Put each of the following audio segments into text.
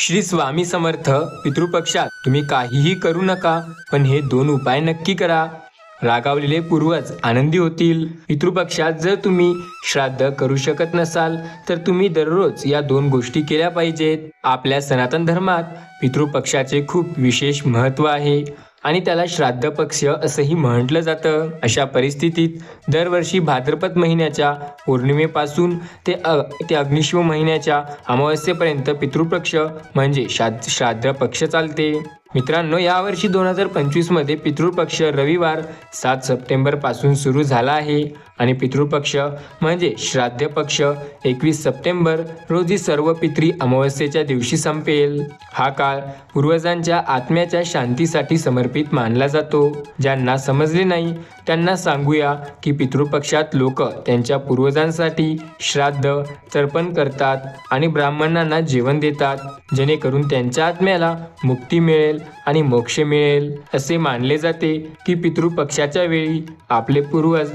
श्री स्वामी समर्थ पितृपक्षात तुम्ही काहीही करू नका पण हे दोन उपाय नक्की करा. रागावलेले पूर्वज आनंदी होतील. पितृपक्षात जर तुम्ही श्राद्ध करू शकत नसाल तर तुम्ही दररोज या दोन गोष्टी केल्या पाहिजेत. आपल्या सनातन धर्मात पितृपक्षाचे खूप विशेष महत्त्व आहे. आणि त्याला श्राद्ध पक्ष असंही म्हटलं जातं. अशा परिस्थितीत दरवर्षी भाद्रपद महिन्याच्या पौर्णिमेपासून ते अ ते अग्निशिव महिन्याच्या अमावस्येपर्यंत पितृपक्ष म्हणजे श्राद्ध श्राद्ध पक्ष चालते. मित्रांनो यावर्षी दोन हजार पंचवीसमध्ये पितृपक्ष रविवार सात सप्टेंबरपासून सुरू झाला आहे. आणि पितृपक्ष म्हणजे श्राद्ध पक्ष एकवीस सप्टेंबर रोजी सर्व पित्री अमावस्येच्या दिवशी संपेल. हा काळ पूर्वजांच्या आत्म्याच्या शांतीसाठी समर्पित मानला जातो. ज्यांना समजले नाही त्यांना सांगूया की पितृपक्षात लोक त्यांच्या पूर्वजांसाठी श्राद्ध तर्पण करतात आणि ब्राह्मणांना जेवण देतात. जेणेकरून त्यांच्या आत्म्याला मुक्ती मिळेल आणि मोक्ष मिळेल. असे मानले जाते की पितृपक्षाच्या वेळी आपले पूर्वज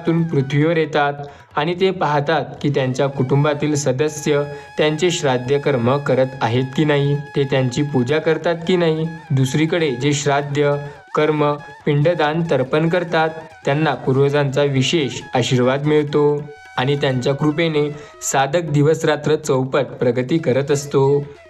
आकाशातून पृथ्वीवर येतात आणि ते पाहतात की त्यांच्या कुटुंबातील सदस्य त्यांचे श्राद्ध कर्म करत आहेत की नाही ते त्यांची पूजा करतात की नाही. दुसरीकडे जे श्राद्ध कर्म पिंडदान तर्पण करतात त्यांना पूर्वजांचा विशेष आशीर्वाद मिळतो. आणि त्यांच्या कृपेने साधक दिवस रात्र चौपट प्रगती करत असतो.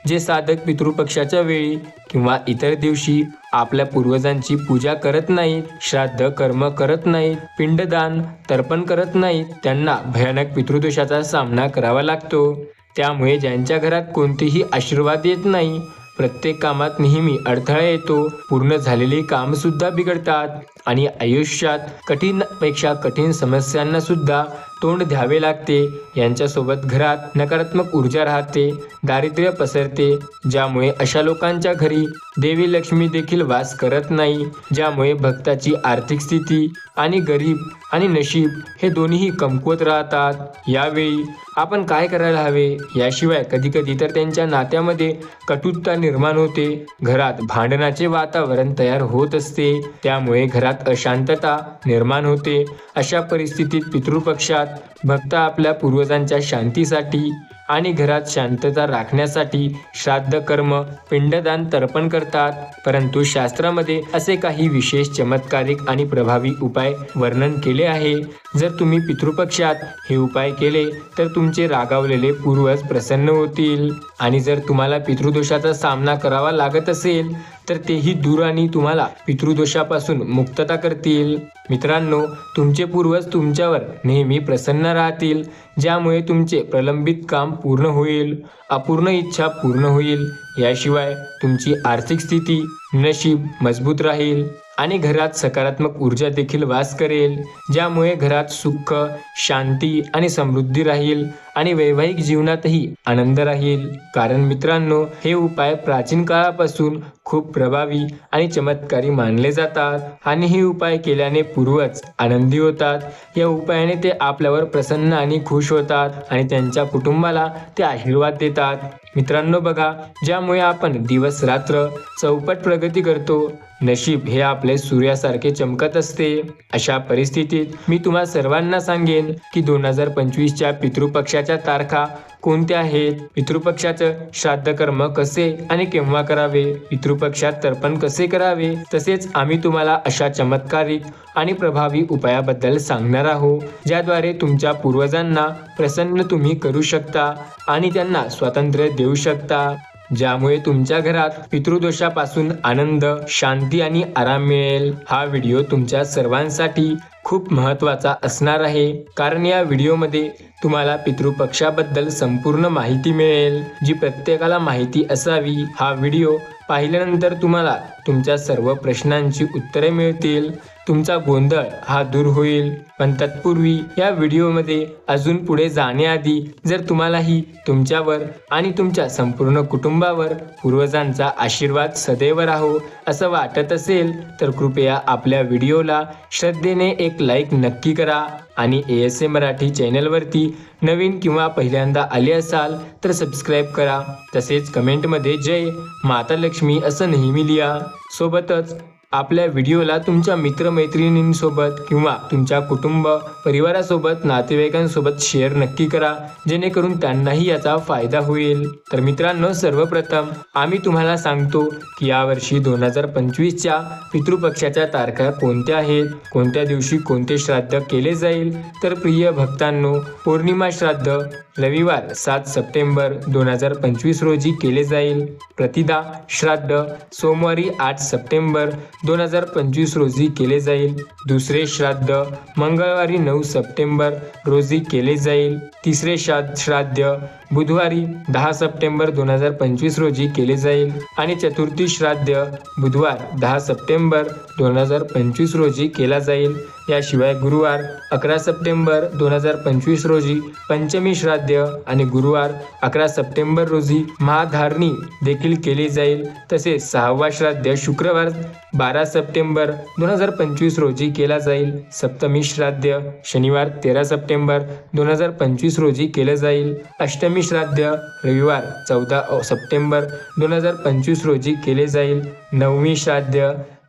जे साधक पितृपक्षाच्या वेळी किंवा इतर दिवशी आपल्या पूर्वजांची पूजा करत नाहीत श्राद्ध कर्म करत नाहीत पिंडदान तर्पण करत नाहीत त्यांना भयानक पितृदोषाचा सामना करावा लागतो. त्यामुळे ज्यांच्या घरात कोणतेही आशीर्वाद येत नाही प्रत्येक कामात नेहमी अडथळा येतो पूर्ण झालेली काम सुद्धा बिघडतात आणि आयुष्यात कठीणपेक्षा कठीण समस्यांना सुद्धा तोंड द्यावे लागते. यांच्यासोबत घरात नकारात्मक ऊर्जा राहते दारिद्र्य पसरते ज्यामुळे अशा लोकांच्या घरी देवी लक्ष्मी देखील वास करत नाही ज्यामुळे भक्ताची आर्थिक स्थिती आणि गरीब आणि नशीब हे दोन्हीही कमकुवत राहतात. यावेळी आपण काय करायला हवे? याशिवाय कधी कधी तर त्यांच्या नात्यामध्ये कटुता निर्माण होते. घरात भांडणाचे वातावरण तयार होत असते. त्यामुळे घरात अशांतता निर्माण होते. अशा परिस्थितीत पितृपक्षात भक्त आपल्या पूर्वजांच्या शांतीसाठी आणि घरात शांतता राखण्यासाठी श्राद्ध कर्म पिंडदान तर्पण करतात. परंतु शास्त्रामध्ये असे काही विशेष चमत्कारिक आणि प्रभावी उपाय वर्णन केले आहे. जर तुम्ही पितृपक्षात हे उपाय केले तर तुमचे रागावलेले पूर्वज प्रसन्न होतील. आणि जर तुम्हाला पितृदोषाचा सामना करावा लागत असेल तर तेही दूर आणि तुम्हाला पितृदोषापासून मुक्तता करतील. मित्रांनो तुमचे पूर्वज तुमच्यावर नेहमी प्रसन्न राहतील ज्यामुळे तुमचे प्रलंबित काम पूर्ण होईल अपूर्ण इच्छा पूर्ण होईल. याशिवाय तुमची आर्थिक स्थिती नशीब मजबूत राहील आणि घरात सकारात्मक ऊर्जा देखील वास करेल ज्यामुळे घरात सुख शांती आणि समृद्धी राहील. आणि वैवाहिक जीवनातही आनंद राहील. कारण मित्रांनो हे उपाय प्राचीन काळापासून खूप प्रभावी आणि चमत्कारी मानले जातात आणि हे उपाय केल्याने पूर्वज आनंदी होतात. या उपायाने ते आपल्यावर प्रसन्न आणि खुश होतात आणि त्यांच्या कुटुंबाला ते आशीर्वाद देतात. मित्रांनो बघा ज्यामुळे आपण दिवस रात्र चौपट प्रगती करतो नशीब हे आपले सूर्यासारखे चमकत असते. अशा परिस्थितीत मी तुम्हा सर्वांना सांगेन की दोन हजार पंचवीसच्या पितृपक्षाच्या तारखा कोणत्या आहेत? पितृपक्षाचं श्राद्ध कर्म कसे आणि केव्हा करावे? पितृपक्षात तर्पण कसे करावे? तसेच आम्ही तुम्हाला अशा चमत्कारिक आणि प्रभावी उपायाबद्दल सांगणार आहोत ज्याद्वारे तुमच्या पूर्वजांना प्रसन्न तुम्ही करू शकता आणि त्यांना स्वातंत्र्य देऊ शकता. ज्यामुळे तुमच्या घरात पितृदोषापासून आनंद शांती आणि आराम मिळेल. हा व्हिडिओ तुमच्या सर्वांसाठी खूप महत्त्वाचा असणार आहे. कारण या व्हिडिओमध्ये तुम्हाला पितृपक्षाबद्दल संपूर्ण माहिती मिळेल. जी प्रत्येकाला माहिती असावी हा व्हिडिओ पाहिल्यानंतर तुम्हाला तुमच्या सर्व प्रश्नांची उत्तरे मिळतील. तुमचा गोंधळ हा दूर होईल. पण तत्पूर्वी या व्हिडिओमध्ये अजून पुढे जाण्याआधी जर तुम्हालाही तुमच्यावर आणि तुमच्या संपूर्ण कुटुंबावर पूर्वजांचा आशीर्वाद सदैव राहो असं वाटत असेल तर कृपया आपल्या व्हिडिओला श्रद्धेने एक लाईक नक्की करा. आणि ए एस ए मराठी चॅनलवरती नवीन किंवा पहिल्यांदा आले असाल तर सबस्क्राईब करा. तसेच कमेंटमध्ये जय माता लक्ष्मी असं नेहमी लिहा. सोबतच आपल्या व्हिडिओला तुमच्या मित्रमैत्रिणींसोबत किंवा तुमच्या कुटुंब परिवारासोबत नातेवाईकांसोबत शेअर नक्की करा जेणेकरून त्यांनाही याचा फायदा होईल. तर मित्रांनो सर्वप्रथम आम्ही तुम्हाला सांगतो की यावर्षी दोन हजार पंचवीसच्या पितृपक्षाच्या तारखा कोणत्या आहेत कोणत्या दिवशी कोणते श्राद्ध केले जाईल? तर प्रिय भक्तांनो पौर्णिमा श्राद्ध रविवार सात सप्टेंबर दोन हजार पंचवीस रोजी केले जाईल. प्रतिदा श्राद्ध सोमवारी आठ सप्टेंबर दोन हजार पंचवीस रोजी केले जाईल. दुसरे श्राद्ध मंगळवारी नऊ सप्टेंबर रोजी केले जाईल. तिसरे श्राद्ध श्राद्ध बुधवारी दहा सप्टेंबर दोन हजार पंचवीस रोजी केले जाईल. आणि चतुर्थी श्राद्ध बुधवार दहा सप्टेंबर दोन हजार पंचवीस रोजी केला जाईल. याशिवाय गुरुवार अकरा सप्टेंबर दोन हजार पंचवीस रोजी पंचमी श्राद्ध आणि गुरुवार अकरा सप्टेंबर रोजी महाधारणी देखील केली जाईल. तसेच सहावा श्राद्ध शुक्रवार बारा सप्टेंबर दोन हजार पंचवीस रोजी केला जाईल. सप्तमी श्राद्ध शनिवार तेरा सप्टेंबर दोन हजार पंचवीस रोजी केलं जाईल. अष्टमी श्राद्ध रविवार चौदा सप्टेंबर दोन हजार पंचवीस रोजी केले जाईल. नवमी श्राद्ध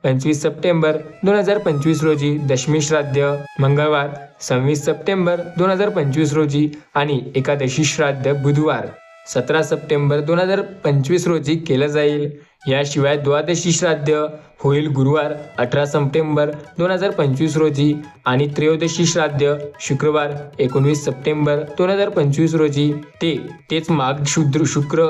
पंचवीस सप्टेंबर दोन हजार पंचवीस रोजी दशमी श्राद्ध मंगळवार सव्वीस सप्टेंबर दोन हजार पंचवीस रोजी आणि एकादशी श्राद्ध बुधवार. सतरा सप्टेंबर दोन हजार पंचवीस रोजी केलं जाईल. याशिवाय द्वादशी श्राद्ध होईल गुरुवार अठरा सप्टेंबर दोन हजार पंचवीस रोजी आणि त्रयोदशी श्राद्ध शुक्रवार एकोणवीस सप्टेंबर दोन हजार पंचवीस रोजी. ते तेच माघ शुद्र शुक्र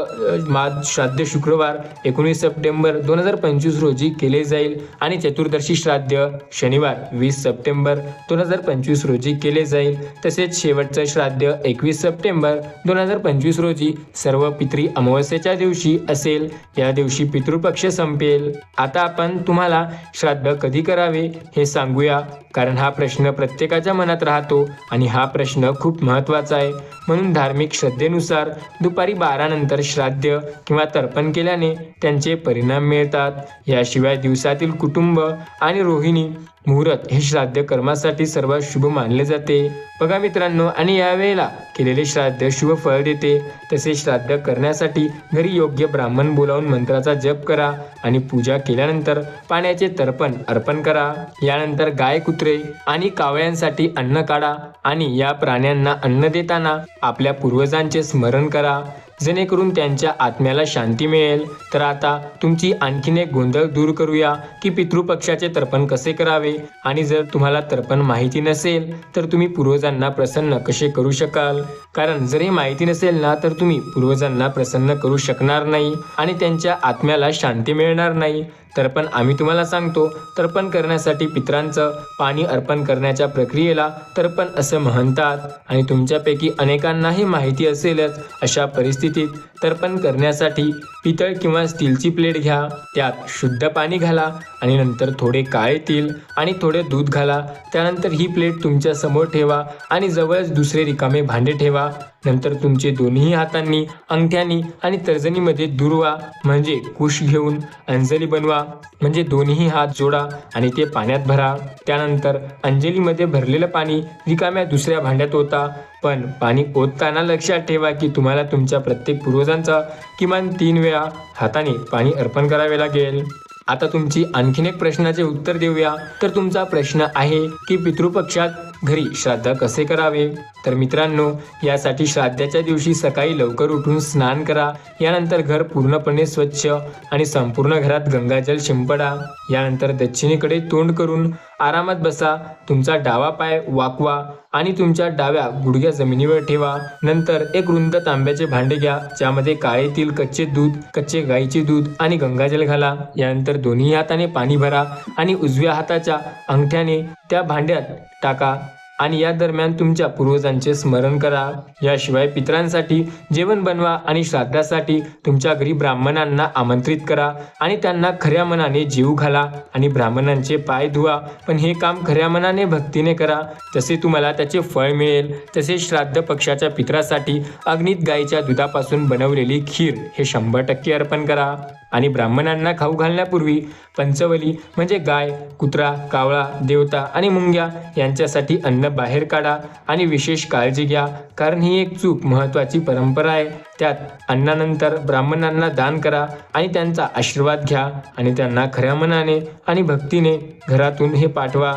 माघ श्राद्ध शुक्रवार एकोणीस सप्टेंबर दोन हजार पंचवीस रोजी केले जाईल आणि चतुर्दशी श्राद्ध शनिवार वीस सप्टेंबर दोन हजार पंचवीस रोजी केले जाईल. तसेच शेवटचं श्राद्ध एकवीस सप्टेंबर दोन हजार पंचवीस रोजी सर्व पित्री अमावस्येच्या दिवशी असेल. या दिवशी पितृपक्ष संपेल. आता आपण तुम्हाला श्राद्ध कधी करावे हे सांगूया. कारण हा प्रश्न प्रत्येकाच्या मनात राहतो आणि हा प्रश्न खूप महत्त्वाचा आहे. म्हणून धार्मिक श्रद्धेनुसार दुपारी बारा नंतर श्राद्ध किंवा तर्पण केल्याने त्यांचे परिणाम मिळतात. याशिवाय दिवसातील कुटुंब आणि रोहिणी मुहूर्त हे श्राद्ध कर्मासाठी सर्वात शुभ मानले जाते. बघा मित्रांनो आणि यावेळेला केलेले श्राद्ध शुभ फळ देते. तसे श्राद्ध करण्यासाठी घरी योग्य ब्राह्मण बोलावून मंत्राचा जप करा आणि पूजा केल्यानंतर पाण्याचे तर्पण अर्पण करा. यानंतर गाय कुत्रे आणि कावळ्यांसाठी अन्न काढा आणि या प्राण्यांना अन्न देताना आपल्या पूर्वजांचे स्मरण करा. जेणेकरून त्यांच्या आत्म्याला शांती मिळेल. तर आता तुमची आणखीन एक गोंधळ दूर करूया की पितृपक्षाचे तर्पण कसे करावे? आणि जर तुम्हाला तर्पण माहिती नसेल तर तुम्ही पूर्वजांना प्रसन्न कसे करू शकाल? कारण जर हे माहिती नसेल ना तर तुम्ही पूर्वजांना प्रसन्न करू शकणार नाही आणि त्यांच्या आत्म्याला शांती मिळणार नाही. तर पण आम्ही तुम्हाला सांगतो तर्पण करण्यासाठी पित्रांचं पाणी अर्पण करण्याच्या प्रक्रियेला तर्पण असं म्हणतात. आणि तुमच्यापैकी अनेकांनाही माहिती असेलच अशा परिस्थितीत तर्पण करण्यासाठी पितळ किंवा स्टीलची प्लेट घ्या त्यात शुद्ध पाणी घाला आणि नंतर थोडे काळे तेल आणि थोडे दूध घाला. त्यानंतर ही प्लेट तुमच्यासमोर ठेवा आणि जवळच दुसरे रिकामे भांडे ठेवा. नंतर तुमचे दोन्ही हातांनी अंगठ्यांनी आणि तर्जनीमध्ये दुर्वा म्हणजे कुश घेऊन अंजली बनवा. म्हणजे दोन्ही हात जोडा आणि ते पाण्यात भरा. त्यानंतर अंजलीमध्ये भरलेलं पाणी रिकाम्या दुसऱ्या भांड्यात ओता. पण पाणी ओतताना लक्षात ठेवा की तुम्हाला तुमच्या प्रत्येक पूर्वजांचा किमान तीन वेळा हाताने पाणी अर्पण करावे लागेल. आता तुमची आणखीन एक प्रश्नाचे उत्तर देऊया. तर तुमचा प्रश्न आहे की पितृपक्षात घरी श्राद्ध कसे करावे? तर मित्रांनो यासाठी श्राद्धाच्या दिवशी सकाळी लवकर उठून स्नान करा. यानंतर घर पूर्णपणे स्वच्छ आणि संपूर्ण घरात गंगाजल शिंपडा. यानंतर दक्षिणेकडे तोंड करून आरामात बसा. तुमचा डावा पाय वाकवा आणि तुमच्या डाव्या गुडघ्या जमिनीवर ठेवा. नंतर एक रुंद तांब्याचे भांडे घ्या ज्यामध्ये काळेतील कच्चे दूध कच्चे गाईचे दूध आणि गंगाजल घाला. यानंतर दोन्ही हाताने पाणी भरा आणि उजव्या हाताच्या अंगठ्याने त्या भांड्यात टाका. आणि या दरम्यान तुमच्या पूर्वजांचे स्मरण करा. याशिवाय पितरांसाठी जेवण बनवा आणि श्राद्धासाठी तुमच्या घरी ब्राह्मणांना आमंत्रित करा आणि त्यांना खऱ्या मनाने जीव घाला आणि ब्राह्मणांचे पाय धुवा. पण हे काम खऱ्या मनाने भक्तीने करा. जसे तुम्हाला त्याचे फळ मिळेल तसे श्राद्ध पक्षाच्या पितरासाठी अग्नित गायीच्या दुधापासून बनवलेली खीर हे शंभर टक्के अर्पण करा. आणि ब्राह्मणांना खाऊ घालण्यापूर्वी पंचवली म्हणजे गाय कुत्रा कावळा देवता आणि मुंग्या यांच्यासाठी अन्न बाहेर काढा आणि विशेष काळजी घ्या. कारण ही एक चूक महत्त्वाची परंपरा आहे. त्यात अन्नानंतर ब्राह्मणांना दान करा आणि त्यांचा आशीर्वाद घ्या आणि त्यांना खऱ्या मनाने आणि भक्तीने घरातून हे पाठवा.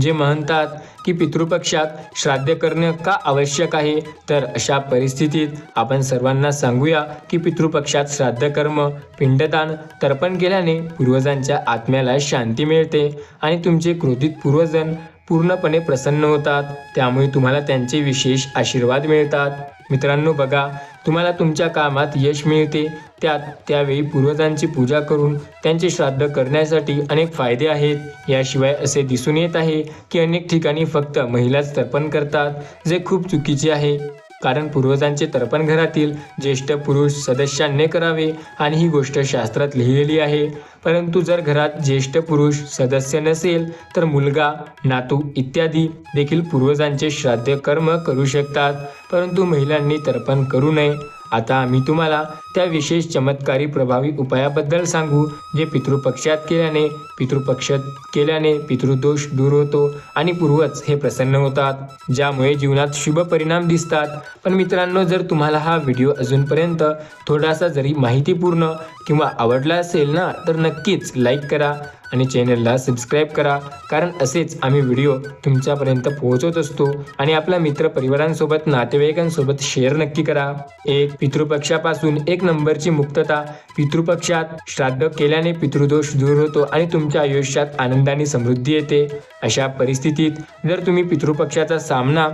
जे म्हणतात की पितृपक्षात श्राद्ध करणं का आवश्यक आहे तर अशा परिस्थितीत आपण सर्वांना सांगूया की पितृपक्षात श्राद्ध कर्म पिंडदान तर्पण केल्याने पूर्वजांच्या आत्म्याला शांती मिळते आणि तुमचे क्रोधित पूर्वजन पूर्णपणे प्रसन्न होतात. त्यामुळे तुम्हाला त्यांचे विशेष आशीर्वाद मिळतात. मित्रांनो बघा तुम्हाला तुमच्या कामात यश मिळते. त्यात त्यावेळी पूर्वजांची पूजा करून त्यांचे श्राद्ध करण्यासाठी अनेक फायदे आहेत. याशिवाय असे दिसून येत आहे की अनेक ठिकाणी फक्त महिलाच तर्पण करतात जे खूप चुकीचे आहे. कारण पूर्वजांचे तर्पण घरातील ज्येष्ठ पुरुष सदस्यांनी करावे आणि ही गोष्ट शास्त्रात लिहिलेली आहे. परंतु जर घरात ज्येष्ठ पुरुष सदस्य नसेल तर मुलगा नातू इत्यादी देखील पूर्वजांचे श्राद्ध कर्म करू शकतात. परंतु महिलांनी तर्पण करू नये. आता आम्ही तुम्हाला त्या विशेष चमत्कारी प्रभावी उपायाबद्दल सांगू जे पितृपक्षात केल्याने पितृपक्षात केल्याने पितृदोष दूर होतो आणि पूर्वज हे प्रसन्न होतात ज्यामुळे जीवनात शुभ परिणाम दिसतात. पण मित्रांनो जर तुम्हाला हा व्हिडिओ अजूनपर्यंत थोडासा जरी माहितीपूर्ण किंवा आवडला असेल ना तर नक्कीच लाईक करा आणि चॅनलला सबस्क्राईब करा कारण असेच आम्ही व्हिडिओ तुमच्यापर्यंत पोहोचवत असतो आणि आपल्या मित्र परिवारांसोबत नातेवाईकांसोबत शेअर नक्की करा. एक पितृपक्षापासून एक नंबरची मुक्तता पितृपक्षात श्राद्ध केल्याने पितृदोष दूर होतो आणि तुमच्या आयुष्यात आनंदाने समृद्धी येते. अशा परिस्थितीत जर तुम्ही पितृपक्षाचा सामना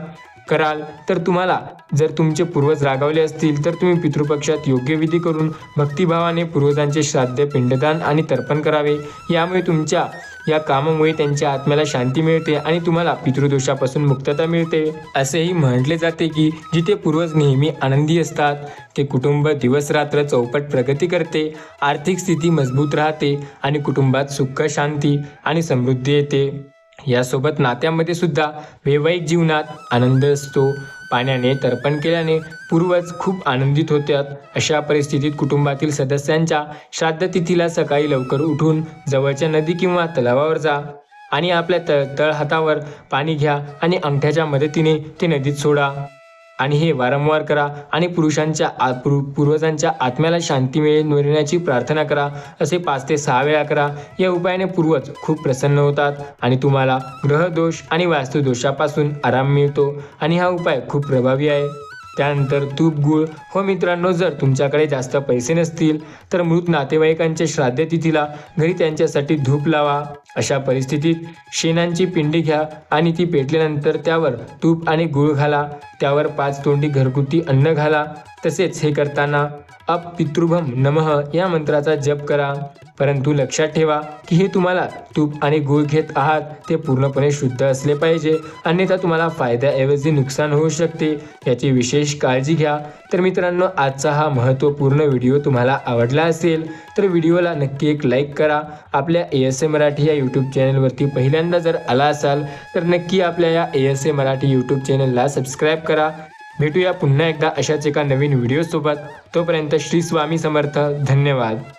कराल तर तुम्हाला जर तुमचे पूर्वज रागावले असतील तर तुम्ही पितृपक्षात योग्य विधी करून भक्तिभावाने पूर्वजांचे श्राद्ध पिंडदान आणि तर्पण करावे. यामुळे तुमच्या या कामामुळे त्यांच्या आत्म्याला शांती मिळते आणि तुम्हाला पितृदोषापासून मुक्तता मिळते. असेही म्हटले जाते की जिथे पूर्वज नेहमी आनंदी असतात ते कुटुंब दिवस रात्र चौपट प्रगती करते आर्थिक स्थिती मजबूत राहते आणि कुटुंबात सुख शांती आणि समृद्धी येते. यासोबत नात्यामध्ये सुद्धा वैवाहिक जीवनात आनंद असतो. पाण्याने तर्पण केल्याने पूर्वज खूप आनंदित होतात अशा परिस्थितीत कुटुंबातील सदस्यांच्या श्राद्धतिथीला सकाळी लवकर उठून जवळच्या नदी किंवा तलावावर जा आणि आपल्या तळ तळहातावर पाणी घ्या आणि अंगठ्याच्या मदतीने ते नदीत सोडा. आणि हे वारंवार करा आणि पुरुषांच्या आ पूर्व पूर्वजांच्या आत्म्याला शांती मिळे मिळण्याची प्रार्थना करा. असे पाच ते सहा वेळा करा. या उपायाने पूर्वज खूप प्रसन्न होतात आणि तुम्हाला ग्रहदोष आणि वास्तुदोषापासून आराम मिळतो. आणि हा उपाय खूप प्रभावी आहे. त्यानंतर तूप गुळ. हो मित्रांनो जर तुमच्याकडे जास्त पैसे नसतील तर मृत नातेवाईकांच्या श्राद्धतिथीला घरी त्यांच्यासाठी धूप लावा. अशा परिस्थितीत शेणांची पिंडी घ्या आणि ती पेटल्यानंतर त्यावर तूप आणि गुळ घाला. त्यावर पाच तोंडी घरगुती अन्न घाला. तसेच हे करताना अपितृभम पितृभम नमः या मंत्राचा जप करा. परंतु लक्षात ठेवा की हे तुम्हाला तूप आणि गुळ घेत आहात ते पूर्णपणे शुद्ध असले पाहिजे. अन्यथा तुम्हाला फायद्याऐवजी नुकसान होऊ शकते. याची विशेष काळजी घ्या. तर मित्रांनो आजचा हा महत्त्वपूर्ण व्हिडिओ तुम्हाला आवडला असेल तर व्हिडिओला नक्की एक लाईक करा. आपल्या ए एस ए मराठी या यूट्यूब चॅनलवरती पहिल्यांदा जर आला असाल तर नक्की आपल्या या A S A Marathi YouTube चॅनलला सबस्क्राईब करा. भेटूया पुन्हा एकदा अशाच एका नवीन व्हिडिओसोबत. तोपर्यंत श्री स्वामी समर्थ. धन्यवाद.